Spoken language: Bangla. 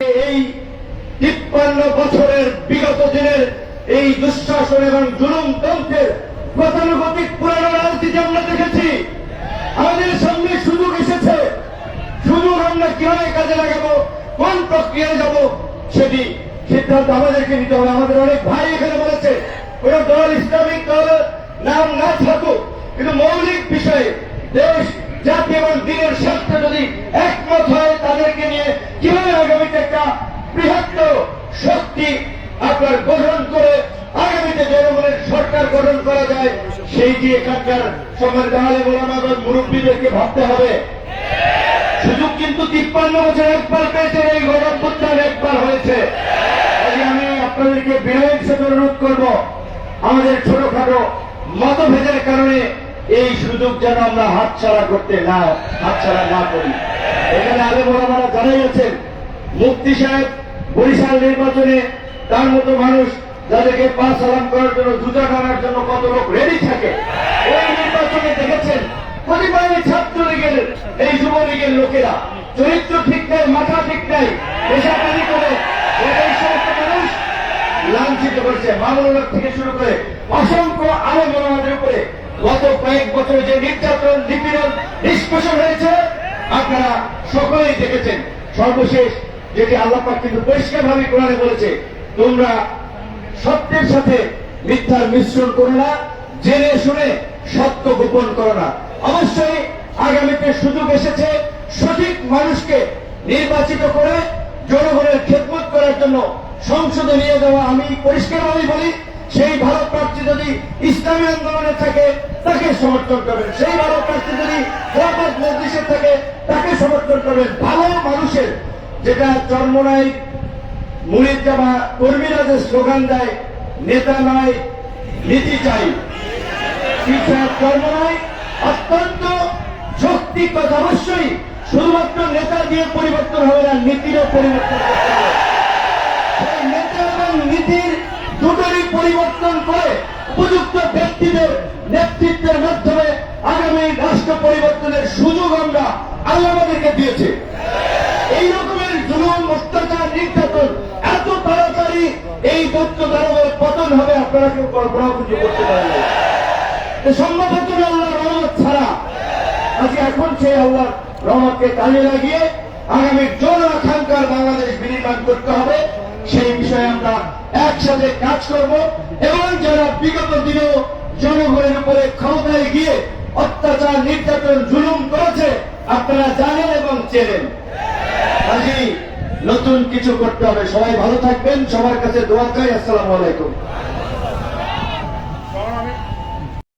এই তিপ্পান্ন বছরের বিগত দিনের এই দুঃশাসন এবং জুলুম তন্ত্রের গতানুগতিক পুরানো রাজনীতি আমরা দেখেছি, আমাদের সামনে সুযোগ এসেছে। সুযোগ আমরা কীভাবে কাজে লাগাবো, কোন প্রক্রিয়ায় যাব, সেটি সিদ্ধান্ত আমাদেরকে নিতে হবে। আমাদের অনেক ভাই এখানে বলেছে কোন দল ইসলামিক দল, নাম না থাকুক। কিন্তু মৌলিক বিষয়ে দেশ, জাতি এবং দিনের স্বার্থে যদি একমত হয়, তাদেরকে নিয়ে কীভাবে আগামীতে একটা বৃহত্তর শক্তি আপনার গঠন করে আগামীতে সরকার গঠন করা যায় সেইটি এখানকার সমাজ দাঁড়ালে গোলামাগজ মুরব্বীদেরকে ভাবতে হবে। সুযোগ কিন্তু তিপ্পান্ন বছর একবার পেয়েছে, এই গণপ্রত্যান একবার হয়েছে। আমি আপনাদেরকে বিনয়ের সাথে অনুরোধ করব, আমাদের ছোটখাটো মতভেদের কারণে এই সুযোগ যেন আমরা হাতছাড়া করতে না, হাতছাড়া না করি। এখানে আগে জানাই জানাইয়াছেন মুক্তি সাহেব বরিশাল নির্বাচনে তার মতো মানুষ যাদেরকে পা সালাম করার জন্য জুতা টানার জন্য কত লোক রেডি থাকে, ওই নির্বাচনে দেখেছেন কতিপয় ছাত্রলীগের এই যুবলীগের লোকেরা। চরিত্র ঠিক নাই, মাথা ঠিক নাই পেশাপানি করে মানুষ লাঞ্ছিত করছে। মামলার থেকে শুরু করে অসংখ্য আরও আমাদের উপরে গত কয়েক বছরে যে নির্যাতন, নিপীড়ন, নিষ্পেষণ হয়েছে, আপনারা সকলেই দেখেছেন। সর্বশেষ যেটি আল্লাপাক কিন্তু পরিষ্কারভাবে কোরআনে বলেছে, তোমরা সত্যের সাথে মিথ্যার মিশ্রণ করো না, জেনে শুনে সত্য গোপন করো না। অবশ্যই আগামীতে সুযোগ এসেছে সঠিক মানুষকে নির্বাচিত করে জনগণের খেদমত করার জন্য সংসদে নিয়ে যাওয়া আমি পরিষ্কারভাবে বলি, সেই ভালো প্রার্থী যদি ইসলামী আন্দোলনে থাকে, তাকে সমর্থন করবেন। সেই ভালো প্রার্থী যদি খোলাফত থাকে, তাকে সমর্থন করবেন। ভালো মানুষের যেটা চর্মনাই মুড়ির জামা কর্মীরা যে স্লোগান দেয় নেতা নয় নীতি চাই। শিক্ষার কর্ম নয় অত্যন্ত শক্তি কথা অবশ্যই শুধুমাত্র নেতা দিয়ে পরিবর্তন হবে না, নীতিরও পরিবর্তন নেতা এবং নীতির দুটোরই পরিবর্তন করে উপযুক্ত ব্যক্তিদের নেতৃত্বের মাধ্যমে আগামী রাষ্ট্র পরিবর্তনের সুযোগ আমরা আল্লাহ আমাদেরকে দিয়েছে। এই রকমের জুলুম, অত্যাচার, নির্যাতন এত তাড়াতাড়ি এই হবে আপনারা কেউ কল্পনা কিন্তু করতে পারেন না। সম্ভবত আল্লাহ রহমত ছাড়া আজকে এখন সেই আল্লাহ রহমতকে কাজে লাগিয়ে আগামী জন আকাঙ্ক্ষার বাংলাদেশ বিনির্মাণ করতে হবে। সেই বিষয়ে আমরা একসাথে কাজ করব এবং যারা বিগত দিনেও জনগণের উপরে ক্ষমতায় গিয়ে অত্যাচার, নির্যাতন, জুলুম করেছে, আপনারা জানেন এবং চেনেন। কাজেই নতুন কিছু করতে হবে। সবাই ভালো থাকবেন। সবার কাছে দোয়া চাই। আসসালামু আলাইকুম।